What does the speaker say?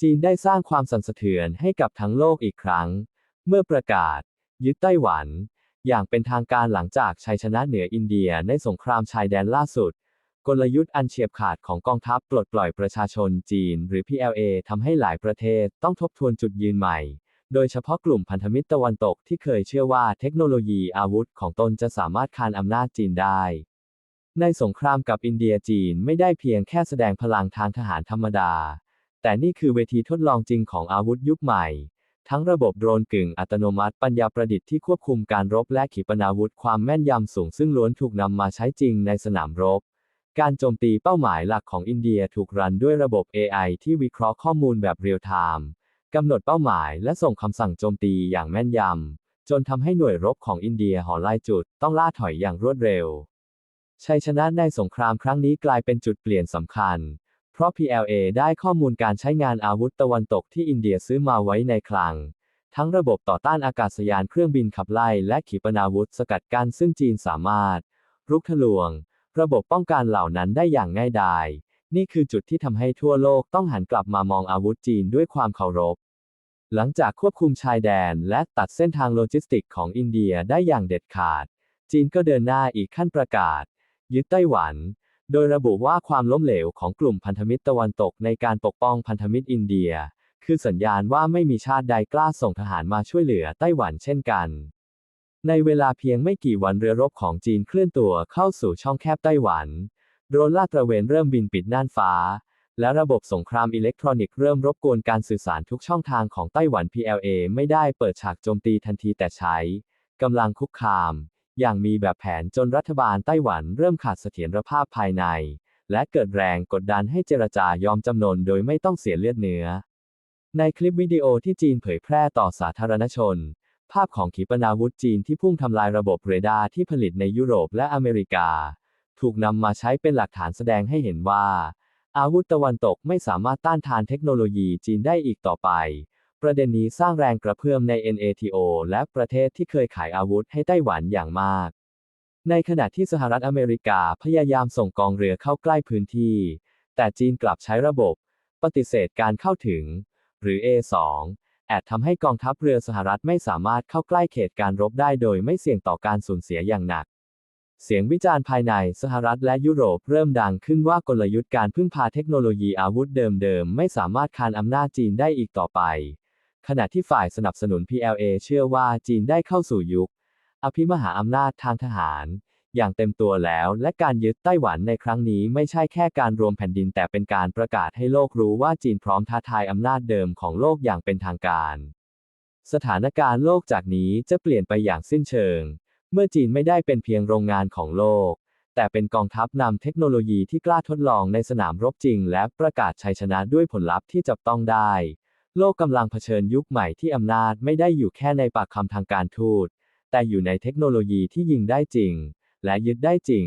จีนได้สร้างความสั่นสะเทือนให้กับทั้งโลกอีกครั้ง เมื่อประกาศ ยึดไต้หวัน อย่างเป็นทางการหลังจากชัยชนะเหนืออินเดียในสงครามชายแดนล่าสุด กลยุทธ์อันเฉียบขาดของกองทัพปลดปล่อยประชาชนจีน หรือ PLA ทำให้หลายประเทศต้องทบทวนจุดยืนใหม่ โดยเฉพาะกลุ่มพันธมิตรตะวันตกที่เคยเชื่อว่าเทคโนโลยีอาวุธของตนจะสามารถคานอำนาจจีนได้ในสงครามกับอินเดียจีนไม่ได้เพียงแค่แสดงพลังทางทหารธรรมดา แต่นี่คือเวทีทดลองจริงของอาวุธยุคใหม่ ทั้งระบบโดรนกึ่งอัตโนมัติปัญญาประดิษฐ์ที่ควบคุมการรบและขีปนาวุธความแม่นยำสูงซึ่งล้วนถูกนำมาใช้จริงในสนามรบ การโจมตีเป้าหมายหลักของอินเดียถูกรันด้วยระบบ AI ที่วิเคราะห์ข้อมูลแบบเรียลไทม์กำหนดเป้าหมายและส่งคำสั่งโจมตีอย่างแม่นยำจนทำให้หน่วยรบของอินเดียหอไล่จุดต้องล่าถอยอย่างรวดเร็วชัยชนะในสงครามครั้งนี้กลายเป็นจุดเปลี่ยนสำคัญ เพราะ PLA ได้ข้อมูลการใช้งานอาวุธตะวันตกที่อินเดียซื้อมาไว้ในคลัง ทั้งระบบต่อต้านอากาศยานเครื่องบินขับไล่และขีปนาวุธสกัดกั้นซึ่งจีนสามารถ รุกทะลวง ระบบป้องกันเหล่านั้นได้อย่างง่ายดาย นี่คือจุดที่ทำให้ทั่วโลกต้องหันกลับมามองอาวุธจีนด้วยความเคารพ หลังจากควบคุมชายแดนและตัดเส้นทางโลจิสติกของอินเดียได้อย่างเด็ดขาด จีนก็เดินหน้าอีกขั้นประกาศ ยึดไต้หวัน โดยระบุว่าความล้มเหลวของกลุ่มพันธมิตรตะวันตกในการปกป้องพันธมิตรอินเดีย คือสัญญาณว่าไม่มีชาติใดกล้าส่งทหารมาช่วยเหลือไต้หวันเช่นกัน ในเวลาเพียงไม่กี่วันเรือรบของจีนเคลื่อนตัวเข้าสู่ช่องแคบไต้หวันโดรนลาดตระเวนเริ่มบินปิดน่านฟ้า และระบบสงครามอิเล็กทรอนิกส์เริ่มรบกวนการสื่อสารทุกช่องทางของไต้หวัน PLA ไม่ได้เปิดฉากโจมตีทันทีแต่ใช้กำลังคุกคาม อย่างมีแบบแผนจนรัฐบาลไต้หวันเริ่มขาดเสถียรภาพภายใน และเกิดแรงกดดันให้เจรจายอมจำนนโดยไม่ต้องเสียเลือดเนื้อ ในคลิปวิดีโอที่จีนเผยแพร่ต่อสาธารณชน ภาพของขีปนาวุธจีนที่พุ่งทำลายระบบเรดาร์ที่ผลิตในยุโรปและอเมริกา ถูกนำมาใช้เป็นหลักฐานแสดงให้เห็นว่า อาวุธตะวันตกไม่สามารถต้านทานเทคโนโลยีจีนได้อีกต่อไป ประเด็นนี้สร้างแรงกระเพื่อมใน NATO และประเทศที่เคยขายอาวุธให้ไต้หวันอย่างมาก ในขณะที่สหรัฐอเมริกาพยายามส่งกองเรือเข้าใกล้พื้นที่ แต่จีนกลับใช้ระบบ ปฏิเสธการเข้าถึง หรือ A2 แอดทำให้กองทัพเรือสหรัฐไม่สามารถเข้าใกล้เขตการรบได้โดยไม่เสี่ยงต่อการสูญเสียอย่างหนัก เสียงวิจารณ์ภายในสหรัฐและยุโรปเริ่มดังขึ้นว่ากลยุทธ์การพึ่งพาเทคโนโลยีอาวุธเดิมๆ ไม่สามารถคานอำนาจจีนได้อีกต่อไป ขณะที่ฝ่ายสนับสนุน PLA เชื่อว่าจีนได้เข้าสู่ยุค อภิมหาอำนาจทางทหาร อย่างเต็มตัวแล้ว และการยึดไต้หวันในครั้งนี้ไม่ใช่แค่การรวมแผ่นดินแต่เป็นการประกาศให้โลกรู้ว่าจีนพร้อมท้าทายอำนาจเดิมของโลกอย่างเป็นทางการ สถานการณ์โลกจากนี้จะเปลี่ยนไปอย่างสิ้นเชิง เมื่อจีนไม่ได้เป็นเพียงโรงงานของโลก แต่เป็นกองทัพนำเทคโนโลยีที่กล้าทดลองในสนามรบจริง และประกาศชัยชนะด้วยผลลัพธ์ที่จับต้องได้ โลกกำลังเผชิญยุคใหม่ที่อำนาจไม่ได้อยู่แค่ในปากคำทางการทูต แต่อยู่ในเทคโนโลยีที่ยิงได้จริง และยึดได้จริง